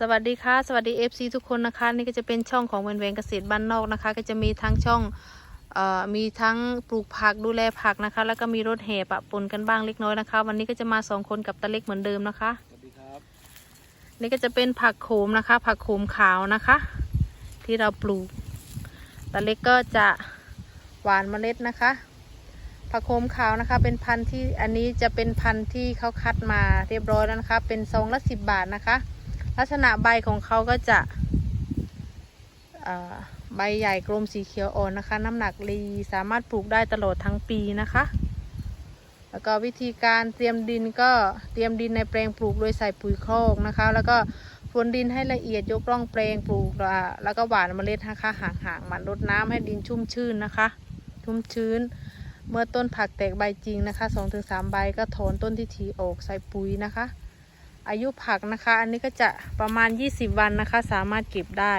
สวัสดีค่ะ สวัสดี FC ทุกคนนะคะ นี่ก็จะเป็นช่องของเวนเวนเกษตรบ้านนอกนะคะ ก็จะมีทั้งช่องเอ่อมีทั้งปลูกผักดูแลผักนะคะ แล้วก็มีรถแห่ปะปนกันบ้างเล็กน้อยนะคะ วันนี้ก็จะมาสองคนกับตาเล็กเหมือนเดิมนะคะสวัสดีครับนี่ก็จะเป็นผักโขมนะคะ ผักโขมขาวนะคะ ที่เราปลูกตาเล็กก็จะหวานเมล็ดนะคะ ผักโขมขาวนะคะ เป็นพันธุ์ที่อันนี้จะเป็นพันธุ์ที่เขาคัดมาเรียบร้อยแล้วนะคะ เป็นซองละสิบบาทนะคะ ลักษณะใบของเขาก็จะใบใหญ่กลมสีเขียวอ่อนนะคะ น้ำหนักดีสามารถปลูกได้ตลอดทั้งปีนะคะ แล้วก็วิธีการเตรียมดินก็เตรียมดินในแปลงปลูกโดยใส่ปุ๋ยคอกนะคะ แล้วก็พรวนดินให้ละเอียดยกร่องแปลงปลูก แล้วก็หว่านเมล็ดนะคะห่างๆหมันรดน้ำให้ดินชุ่มชื้นนะคะ ชุ่มชื้น เมื่อต้นผักแตกใบจริงนะคะ2-3ใบก็ถอนต้นที่ถีออกใส่ปุ๋ยนะคะ อายุผักนะคะ อันนี้ก็จะประมาณ 20 วันนะคะ สามารถเก็บได้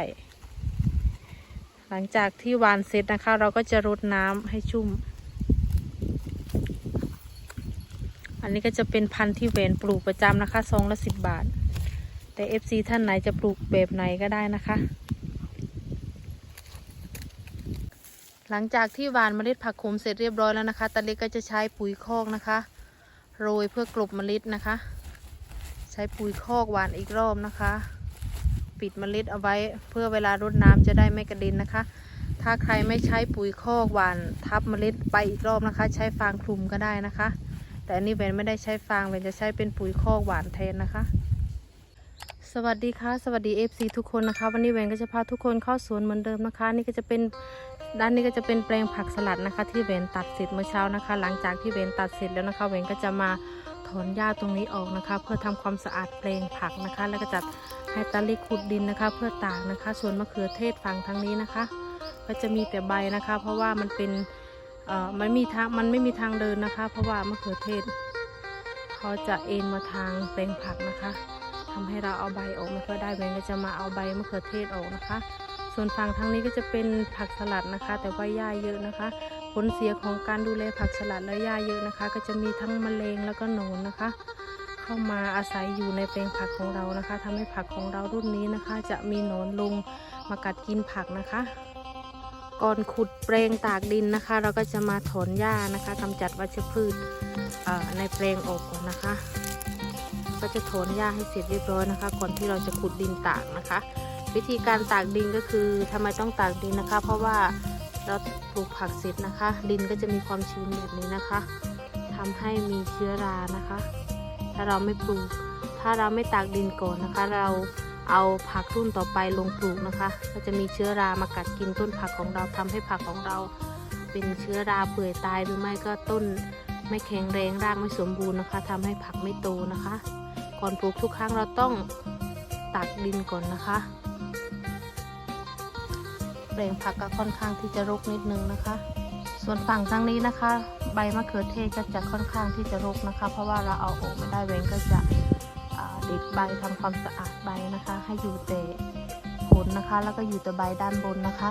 หลังจากที่หวานเสร็จนะคะ เราก็จะรดน้ำให้ชุ่ม อันนี้ก็จะเป็นพันธุ์ที่เวนปลูกประจำนะคะซองละสิบบาท แต่ FC ท่านไหนจะปลูกแบบไหนก็ได้นะคะ หลังจากที่หวานเมล็ดผักขมเสร็จเรียบร้อยแล้วนะคะตาเล็กก็จะใช้ปุ๋ยคอกนะคะ โรยเพื่อกลบเมล็ดนะคะ ช้ปุ๋ยคอกหวานอีกรอบนะคะ ปิดเมล็ดเอาไว้เพื่อเวลารดน้ำจะได้ไม่กระเด็นนะคะ ถ้าใครไม่ใช้ปุ๋ยคอกหวานทับเมล็ดไปอีกรอบนะคะ ใช้ฟางคลุมก็ได้นะคะ แต่อันนี้เวนไม่ได้ใช้ฟางเวนจะใช้เป็นปุ๋ยคอกหวานแทนนะคะสวัสดีค่ะสวัสดี FC ทุกคนนะคะ วันนี้เวนก็จะพาทุกคนเข้าสวนเหมือนเดิมนะคะ นี่ก็จะเป็นด้านนี้ก็จะเป็นแปลงผักสลัดนะคะ ที่เวนตัดเสร็จเมื่อเช้านะคะ หลังจากที่เวนตัดเสร็จแล้วนะคะเวนก็จะมา ถอนหญ้าตรงนี้ออกนะคะ เพื่อทำความสะอาดแปลงผักนะคะ แล้วก็จัดให้ตาลิกขุดดินนะคะ เพื่อตากนะคะ ส่วนมะเขือเทศฝั่งทางนี้นะคะ ก็จะมีแต่ใบนะคะ เพราะว่ามันเป็นเอ่อมันมีทางมันไม่มีทางเดินนะคะ เพราะว่ามะเขือเทศเขาจะเอ็นมาทางแปลงผักนะคะทำให้เราเอาใบออกไม่ค่อยได้เวนก็จะมาเอาใบมะเขือเทศออกนะคะ ส่วนฝั่งทางนี้ก็จะเป็นผักสลัดนะคะ แต่ว่าหญ้าเยอะนะคะ ลเสียของการดูแลผักสลัดและหญ้าเยอะนะคะ ก็จะมีทั้งแมลงแล้วก็หนอนนะคะ เข้ามาอาศัยอยู่ในแปลงผักของเรานะคะทำให้ผักของเรารุ่นนี้นะคะ จะมีหนอนลงมากัดกินผักนะคะ ก่อนขุดแปลงตากดินนะคะ เราก็จะมาถอนหญ้านะคะกำจัดวัชพืชในแปลงออกก่อนนะคะ ก็จะถอนหญ้าให้เสร็จเรียบร้อยนะคะ ก่อนที่เราจะขุดดินตากนะคะ วิธีการตากดินก็คือทำไมต้องตากดินนะคะ เพราะว่า เราปลูกผักเสร็จนะคะ ดินก็จะมีความชื้นแบบนี้นะคะทำให้มีเชื้อรานะคะ ถ้าเราไม่ปลูก ถ้าเราไม่ตากดินก่อนนะคะ เราเอาผักรุ่นต่อไปลงปลูกนะคะ ก็จะมีเชื้อรามากัดกินต้นผักของเราทำให้ผักของเราเป็นเชื้อราเปื่อยตายหรือไม่ก็ต้นไม่แข็งแรงรากไม่สมบูรณ์นะคะทำให้ผักไม่โตนะคะ ก่อนปลูกทุกครั้งเราต้องตักดินก่อนนะคะ แปลงผักก็ค่อนข้างที่จะรกนิดนึงนะคะ ส่วนฝั่งทางนี้นะคะ ใบมะเขือเทศก็จะค่อนข้างที่จะรกนะคะ เพราะว่าเราเอาออกไม่ได้เว้นก็จะเด็ดใบทำความสะอาดใบนะคะ ให้อยู่แต่ผลนะคะ แล้วก็อยู่แต่ใบด้านบนนะคะ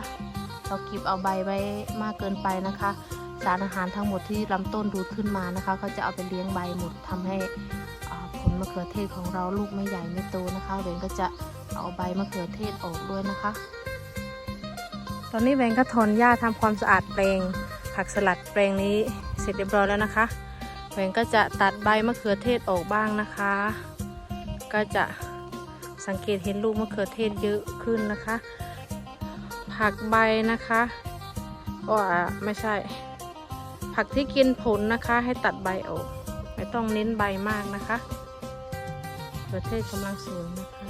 เราเก็บเอาใบไว้มากเกินไปนะคะ สารอาหารทั้งหมดที่ลำต้นดูดขึ้นมานะคะเขาจะเอาไปเลี้ยงใบหมดทำให้ผลมะเขือเทศของเราลูกไม่ใหญ่ไม่โตนะคะเวนก็จะเอาใบมะเขือเทศออกด้วยนะคะ อนนี้แวนก็ถอนหญ้าทำความสะอาดแปลง ผักสลัดแปลงนี้เสร็จเรียบร้อยแล้วนะคะแวนก็จะตัดใบมะเขือเทศออกบ้างนะคะ ก็จะสังเกตเห็นลูกมะเขือเทศเยอะขึ้นนะคะ ผักใบนะคะก็ไม่ใช่ ผักที่กินผลนะคะให้ตัดใบออก ไม่ต้องเน้นใบมากนะคะมะเขือเทศกำลังสวยนะคะ